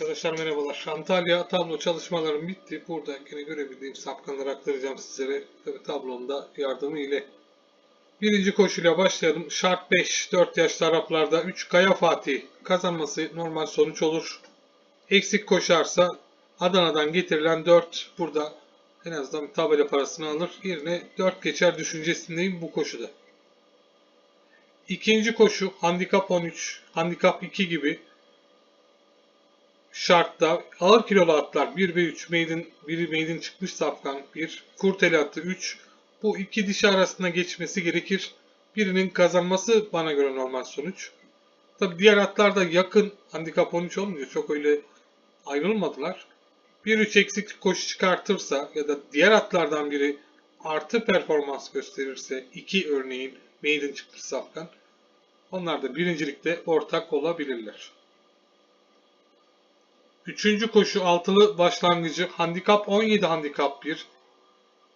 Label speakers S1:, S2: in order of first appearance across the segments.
S1: Arkadaşlar merhabalar. Antalya tablo çalışmalarım bitti. Burada yine görebildiğim sapkanları aktaracağım sizlere. Tabi tablomda yardımı ile. Birinci koşuyla başlayalım. Şart 5. 4 yaşlı Araplarda 3 Kaya Fatih kazanması normal sonuç olur. Eksik koşarsa Adana'dan getirilen 4 burada en azından bir tabela parasını alır. Yerine 4 geçer düşüncesindeyim bu koşuda. İkinci koşu handikap 13, handikap 2 gibi şartta ağır kilolu atlar 1 ve 3 maiden, biri maiden çıkmış safkan 1, kurteli atı 3. Bu iki dişi arasında geçmesi gerekir. Birinin kazanması bana göre normal sonuç. Tabi diğer atlarda yakın handikap 13 olmuyor. Çok öyle ayrılmadılar. 1-3 eksik koşu çıkartırsa ya da diğer atlardan biri artı performans gösterirse 2 örneğin maiden çıkmış safkan onlar da birincilikte ortak olabilirler. Üçüncü koşu altılı başlangıcı handikap 17 handikap 1.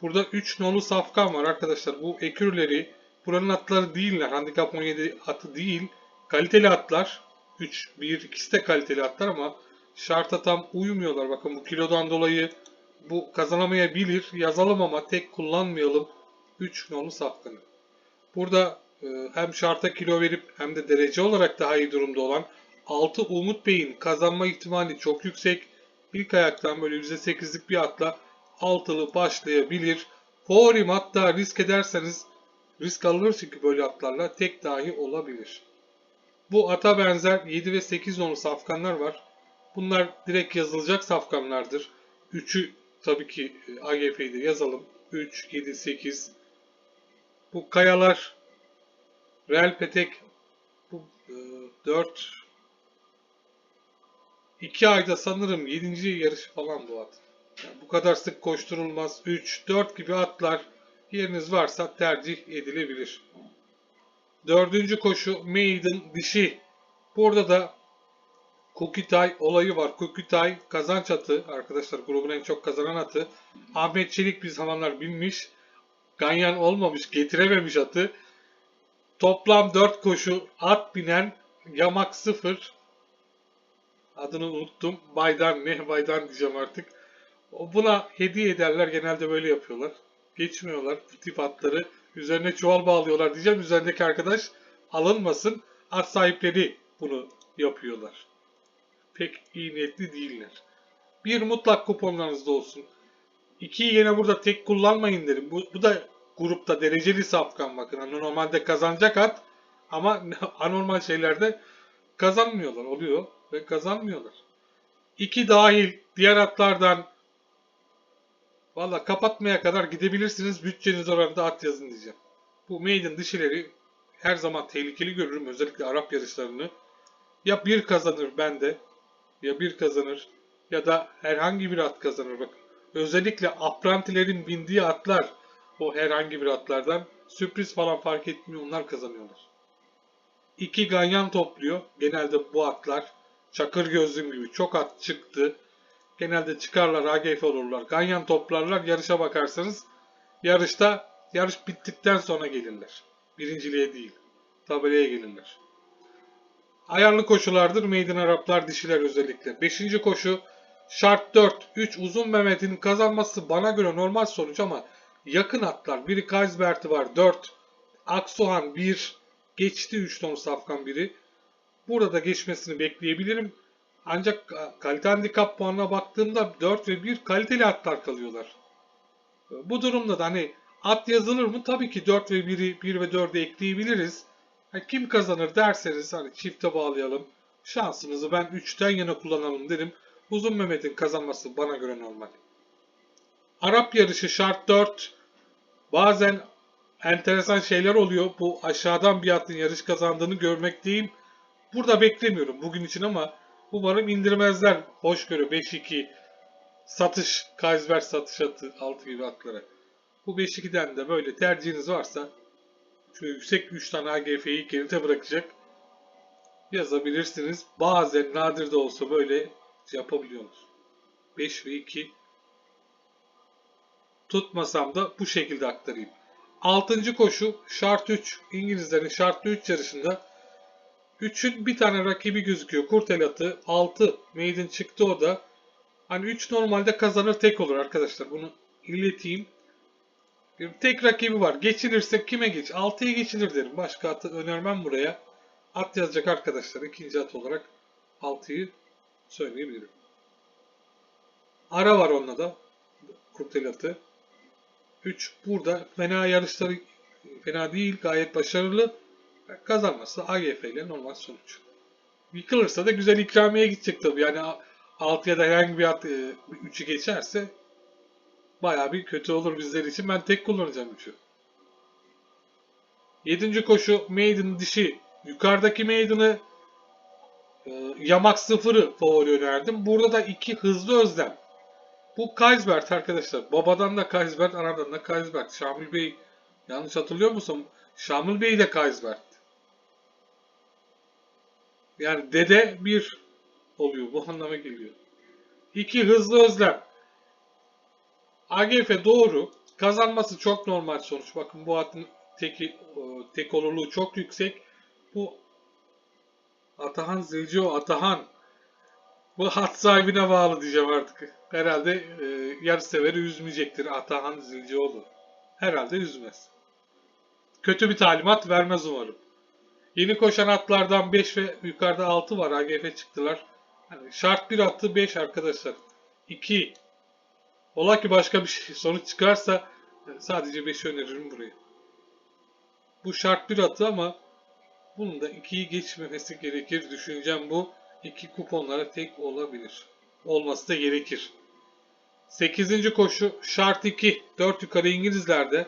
S1: Burada 3 nolu safkan var arkadaşlar. Bu ekürleri buranın atları değiller. Handikap 17 atı değil. Kaliteli atlar. 3, 1, ikisi de kaliteli atlar ama şarta tam uymuyorlar. Bakın bu kilodan dolayı bu kazanamayabilir. Yazalım ama tek kullanmayalım. 3 nolu safkanı. Burada e, hem şarta kilo verip hem de derece olarak daha iyi durumda olan 6 Umut Bey'in kazanma ihtimali çok yüksek. İlk ayaktan böyle %8'lik bir atla altılı başlayabilir. Favorim hatta risk ederseniz risk alınır çünkü böyle atlarla tek dahi olabilir. Bu ata benzer 7 ve 8 nolu safkanlar var. Bunlar direkt yazılacak safkanlardır. 3'ü tabii ki e, AGF'de yazalım. 3, 7, 8. Bu kayalar Real Petek bu e, 4 2 ayda sanırım 7. yarış falan bu at. Yani bu kadar sık koşturulmaz. 3, 4 gibi atlar yeriniz varsa tercih edilebilir. Dördüncü koşu Maiden dişi. Burada da Kukitay olayı var. Kukitay kazanç atı. Arkadaşlar grubun en çok kazanan atı. Ahmet Çelik bir zamanlar binmiş. Ganyan olmamış, getirememiş atı. Toplam 4 koşu at binen yamak 0. Adını unuttum. Baydan ne? Baydan diyeceğim artık. Buna hediye ederler. Genelde böyle yapıyorlar. Geçmiyorlar bu tip atları. Üzerine çuval bağlıyorlar diyeceğim. Üzerindeki arkadaş alınmasın. At sahipleri bunu yapıyorlar. Pek iyi niyetli değiller. Bir mutlak kuponlarınızda olsun. İkiyi yine burada tek kullanmayın derim. Bu, bu da grupta dereceli safkan bakın. Hani normalde kazanacak at ama anormal şeylerde kazanmıyorlar. Oluyor ve kazanmıyorlar. İki dahil diğer atlardan valla kapatmaya kadar gidebilirsiniz. Bütçeniz oranında at yazın diyeceğim. Bu maiden dişileri her zaman tehlikeli görürüm. Özellikle Arap yarışlarını. Ya bir kazanır bende ya bir kazanır ya da herhangi bir at kazanır. Bakın özellikle aprantilerin bindiği atlar o herhangi bir atlardan sürpriz falan fark etmiyor onlar kazanıyorlar. İki ganyan topluyor. Genelde bu atlar Çakır gözlüm gibi çok at çıktı. Genelde çıkarlar AGF olurlar. Ganyan toplarlar. Yarışa bakarsanız yarışta yarış bittikten sonra gelirler. Birinciliğe değil. Tabelaya gelirler. Ayarlı koşulardır. Meydan Araplar dişiler özellikle. Beşinci koşu şart 4. 3 uzun Mehmet'in kazanması bana göre normal sonuç ama yakın atlar. Biri Kaysbert'i var 4. Aksohan 1. Geçti 3 ton safkan biri. Burada geçmesini bekleyebilirim. Ancak kalite handikap puanına baktığımda 4 ve 1 kaliteli atlar kalıyorlar. Bu durumda da hani at yazılır mı? Tabii ki 4 ve 1'i 1 ve 4'e ekleyebiliriz. Yani kim kazanır derseniz hani çifte bağlayalım. Şansımızı ben 3'ten yana kullanalım derim. Uzun Mehmet'in kazanması bana göre normal. Arap yarışı şart 4. Bazen enteresan şeyler oluyor. Bu aşağıdan bir atın yarış kazandığını görmekteyim. Burada beklemiyorum bugün için ama umarım indirmezler. Hoşgörü 5-2 satış, Kaysberg satış atı 6 gibi atlara. Bu 5-2'den de böyle tercihiniz varsa şu yüksek 3 tane AGF'yi geride bırakacak yazabilirsiniz. Bazen nadir de olsa böyle yapabiliyorsunuz. 5 ve 2 tutmasam da bu şekilde aktarayım. 6. koşu şart 3. İngilizlerin şartlı 3 yarışında 3'ün bir tane rakibi gözüküyor. Kurtel atı. 6 maiden çıktı o da. Hani 3 normalde kazanır tek olur arkadaşlar. Bunu ileteyim. Bir tek rakibi var. Geçilirse kime geç? 6'ya geçilir derim. Başka atı önermem buraya. At yazacak arkadaşlar. ikinci at olarak 6'yı söyleyebilirim. Ara var onunla da. Kurtel atı. 3 burada. Fena yarışları fena değil. Gayet başarılı. Kazanması AGF ile normal sonuç. Yıkılırsa da güzel ikramiye gidecek tabii. Yani 6 ya da herhangi bir at 3'ü geçerse bayağı bir kötü olur bizler için. Ben tek kullanacağım 3'ü. 7. koşu Maiden dişi. Yukarıdaki Maiden'ı e, Yamak 0'ı favori önerdim. Burada da 2 hızlı özlem. Bu Kaisbert arkadaşlar. Babadan da Kaisbert, anadan da Kaisbert. Şamil Bey yanlış hatırlıyor musun? Şamil Bey de Kaisbert. Yani dede bir oluyor. Bu anlama geliyor. İki hızlı özlem. AGF doğru. Kazanması çok normal sonuç. Bakın bu atın teki, tek olurluğu çok yüksek. Bu Atahan Zilcio Atahan. Bu hat sahibine bağlı diyeceğim artık. Herhalde e, yarı severi üzmeyecektir Atahan Zilcioğlu. Herhalde üzmez. Kötü bir talimat vermez umarım. Yeni koşan atlardan 5 ve yukarıda 6 var. AGF çıktılar. Hani şart bir attı 5 arkadaşlar. 2. Ola ki başka bir şey, sonuç çıkarsa sadece 5'i öneririm buraya. Bu şart bir atı ama bunun da 2'yi geçmemesi gerekir. Düşüncem bu. 2 kuponlara tek olabilir. Olması da gerekir. 8. koşu şart 2. 4 yukarı İngilizlerde.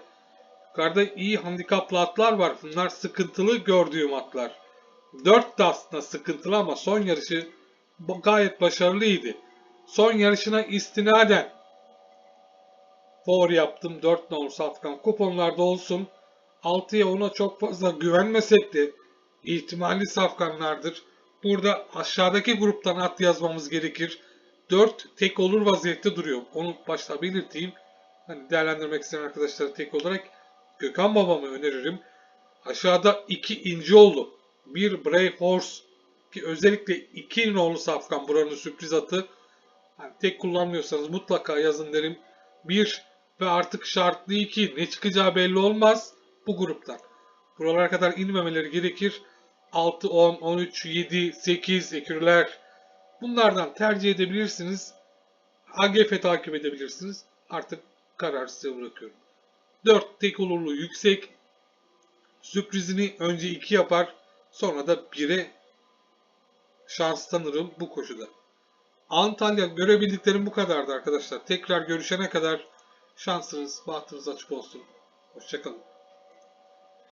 S1: Yukarıda iyi handikaplı atlar var. Bunlar sıkıntılı gördüğüm atlar. 4 de aslında sıkıntılı ama son yarışı gayet başarılıydı. Son yarışına istinaden favori yaptım. 4 nolu safkan kuponlarda olsun. 6'ya ona çok fazla güvenmesek de ihtimalli safkanlardır. Burada aşağıdaki gruptan at yazmamız gerekir. 4 tek olur vaziyette duruyor. Onu başta belirteyim. Hani değerlendirmek isteyen arkadaşlara tek olarak Gökhan babamı öneririm. Aşağıda 2 İncioğlu, 1 Brave Horse ki özellikle 2 nolu safkan buranın sürpriz atı. Yani tek kullanmıyorsanız mutlaka yazın derim. 1 ve artık şartlı 2 ne çıkacağı belli olmaz bu gruptan. Buralara kadar inmemeleri gerekir. 6, 10, 13, 7, 8 ekürler. Bunlardan tercih edebilirsiniz. AGF takip edebilirsiniz. Artık karar size bırakıyorum. 4 tek olurluğu yüksek. Sürprizini önce 2 yapar. Sonra da 1'e şans tanırım bu koşuda. Antalya görebildiklerim bu kadardı arkadaşlar. Tekrar görüşene kadar şansınız, bahtınız açık olsun. Hoşçakalın.